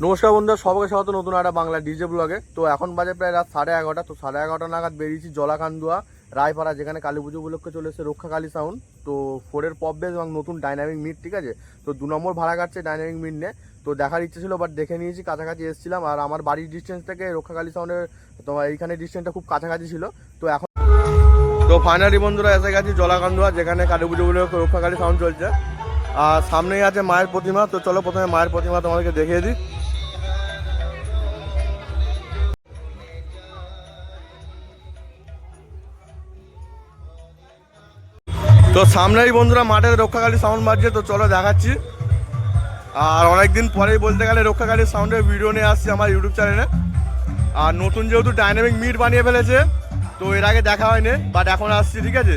নমস্কার বন্ধুরা, সবাইকে স্বাগত নতুন একটা বাংলা ডিজে ব্লগে। তো এখন বাজে প্রায় রাত সাড়ে এগারোটা, তো সাড়ে এগারোটা নাগাদ বেরিয়েছি জলাকান্দুয়া, রায়পাড়া, যেখানে কালী পুজো উপলক্ষে চলে এসেছে রক্ষা কালী সাউন্ড তো ফোরের পপ বেস এবং নতুন ডাইনামিক মিট ঠিক আছে? তো দু নম্বর ভাড়া কাটছে ডাইনামিক মিট নে তো দেখার ইচ্ছে ছিল বাট দেখে নিয়েছি, কাছাকাছি এসেছিলাম। আর আমার বাড়ির ডিস্টেন্স থেকে রক্ষা কালী সাউন্ডের তোমার এইখানে ডিস্টেন্সটা খুব কাছাকাছি ছিল। তো এখন তো ফাইনালি বন্ধুরা এসে গেছি জলাকান্দুয়া, যেখানে কালী পুজো উপলক্ষে রক্ষা কালী সাউন্ড চলছে। আর সামনেই আছে মায়ের প্রতিমা, তো চলো প্রথমে মায়ের প্রতিমা তোমাদেরকে দেখিয়ে দিই। তো সামনেই বন্ধুরা মাঠের রক্ষাকালী সাউন্ড বাজছে, তো চলো দেখাচ্ছি। আর অনেকদিন পরেই বলতে গেলে রক্ষাকালী সাউন্ডের ভিডিও নিয়ে আসছি আমার ইউটিউব চ্যানেলে আর নতুন যেহেতু ডাইনামিক মিট বানিয়ে ফেলেছে, তো এর আগে দেখা হয়নি বাট এখন আসছি, ঠিক আছে?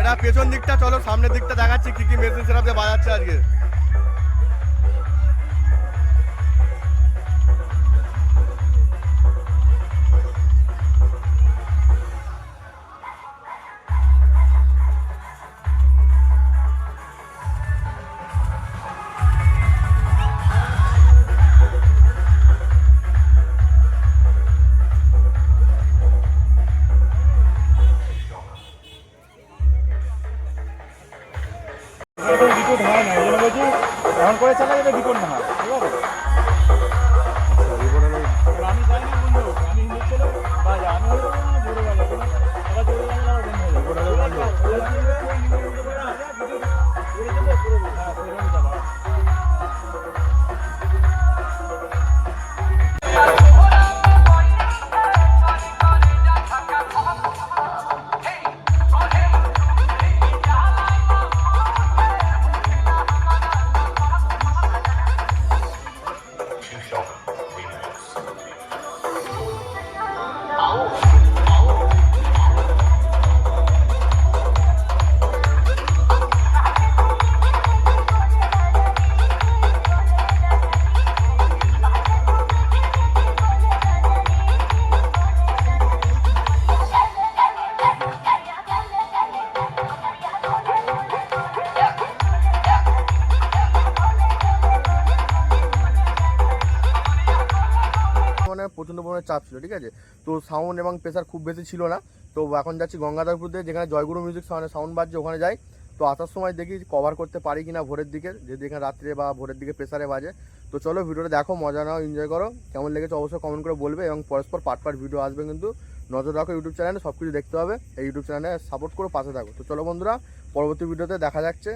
এটা পেছন দিকটা চলো সামনের দিকটা দেখাচ্ছি কি কি মেশিন দিয়ে বাজাচ্ছে আজকে। হয় না এই জন্য বলছি এখন করে চালাই এটা রিপোর্ট না হয়। মানে প্রচণ্ড পরিমাণে চাপ ছিল, ঠিক আছে? তো সাউন্ড এবং প্রেশার খুব বেশি ছিল না। তো এখন যাচ্ছি গঙ্গাধরপুর দিয়ে, যেখানে জয়গুরু মিউজিক সাউন্ড বাজছে, ওখানে যাই। তো আসার সময় দেখি কভার করতে পারি কিনা ভোরের দিকে, যদি এখানে রাত্রে বা ভোরের দিকে প্রেসারে বাজে। তো চলো ভিডিওটা দেখো, মজা নাও এনজয় করো। কেমন লেগেছে অবশ্যই কমেন্ট করে বলবে এবং পরস্পর পার্ট পার্ট ভিডিও আসবে কিন্তু। নজর রাখো ইউটিউব চ্যানেলে সব কিছু দেখতে হবে। এই ইউটিউব চ্যানেলে সাপোর্ট করো পাশে থাকো। তো চলো বন্ধুরা, পরবর্তী ভিডিওতে দেখা যাচ্ছে।